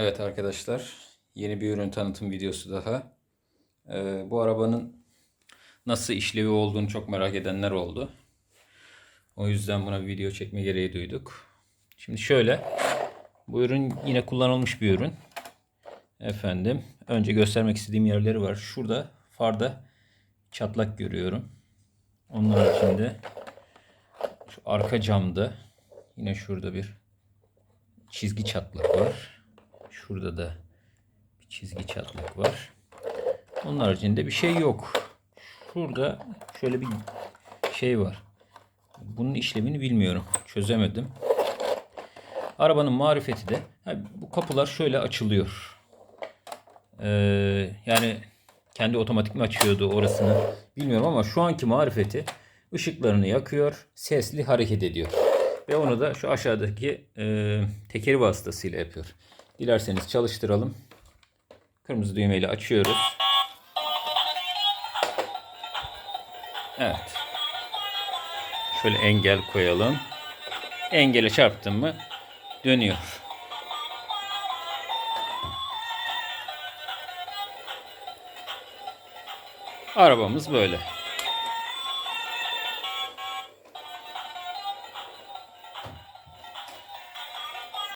Evet arkadaşlar, yeni bir ürün tanıtım videosu daha. Ee, bu arabanın nasıl işlevi olduğunu çok merak edenler oldu. O yüzden buna bir video çekme gereği duyduk. Şimdi şöyle, bu ürün yine kullanılmış bir ürün. Efendim, önce göstermek istediğim yerleri var. Şurada farda çatlak görüyorum. Onun haricinde şu arka camda yine şurada bir çizgi çatlak var. Şurada da bir çizgi çatlak var. Onun haricinde bir şey yok. Şurada şöyle bir şey var. Bunun işlemini bilmiyorum. Çözemedim. Arabanın marifeti de bu kapılar şöyle açılıyor. Ee, yani kendi otomatik mi açıyordu orasını bilmiyorum ama şu anki marifeti ışıklarını yakıyor, sesli hareket ediyor. Ve onu da şu aşağıdaki e, tekeri vasıtasıyla yapıyor. Dilerseniz çalıştıralım. Kırmızı düğmeyle açıyoruz. Evet. Şöyle engel koyalım. Engele çarptım mı dönüyor. Arabamız böyle.